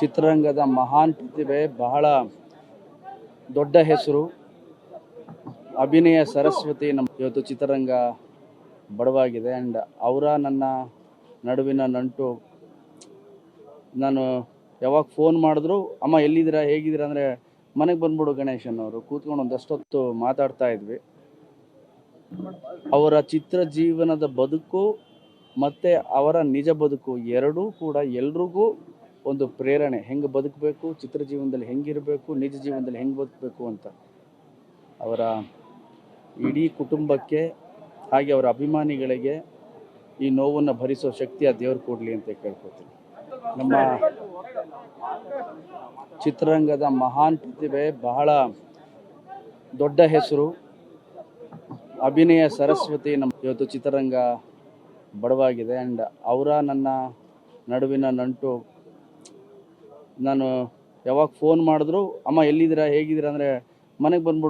ಚಿತ್ರರಂಗದ ಮಹಾನ್ ಪ್ರತಿಭೆ, ಬಹಳ ದೊಡ್ಡ ಹೆಸರು, ಅಭಿನಯ ಸರಸ್ವತಿ ನಮ್ಮ ಇವತ್ತು ಚಿತ್ರರಂಗ ಬಡವಾಗಿದೆ. ಆ್ಯಂಡ್ ಅವರ ನನ್ನ ನಡುವಿನ ನಂಟು, ನಾನು ಯಾವಾಗ ಫೋನ್ ಮಾಡಿದ್ರು, ಅಮ್ಮ, ಎಲ್ಲಿದ್ದೀರಾ? ಹೇಗಿದ್ದೀರಾ? ಅಂದರೆ, ಮನೆಗೆ ಬಂದ್ಬಿಡು ಗಣೇಶನ್ ಅವರು ಕೂತ್ಕೊಂಡು ಒಂದಷ್ಟೊತ್ತು ಮಾತಾಡ್ತಾ ಇದ್ವಿ. ಅವರ ಚಿತ್ರ ಜೀವನದ ಬದುಕು ಮತ್ತು ಅವರ ನಿಜ ಬದುಕು ಎರಡೂ ಕೂಡ ಎಲ್ರಿಗೂ ಒಂದು ಪ್ರೇರಣೆ. ಹೆಂಗೆ ಬದುಕಬೇಕು, ಚಿತ್ರ ಜೀವನದಲ್ಲಿ ಹೆಂಗಿರಬೇಕು, ನಿಜ ಜೀವನದಲ್ಲಿ ಹೆಂಗೆ ಬದುಕಬೇಕು ಅಂತ. ಅವರ ಇಡೀ ಕುಟುಂಬಕ್ಕೆ, ಹಾಗೆ ಅವರ ಅಭಿಮಾನಿಗಳಿಗೆ ಈ ನೋವನ್ನು ಭರಿಸೋ ಶಕ್ತಿ ಆ ದೇವ್ರು ಕೊಡಲಿ ಅಂತ ಕೇಳ್ಕೊತೀನಿ. ನಮ್ಮ ಚಿತ್ರರಂಗದ ಮಹಾನ್ ಪ್ರತಿಭೆ, ಬಹಳ ದೊಡ್ಡ ಹೆಸರು, ಅಭಿನಯ ಸರಸ್ವತಿ ನಮ್ಮ ಇವತ್ತು ಚಿತ್ರರಂಗ ಬಡವಾಗಿದೆ ಆ್ಯಂಡ್ ಅವರ ನನ್ನ ನಡುವಿನ ನಂಟು, ನಾನು ಯಾವಾಗ ಫೋನ್ ಮಾಡಿದ್ರು, ಅಮ್ಮ ಎಲ್ಲಿದ್ದೀರಾ? ಹೇಗಿದ್ದೀರಾ? ಅಂದರೆ ಮನೆಗೆ ಬಂದ್ಬಿಡು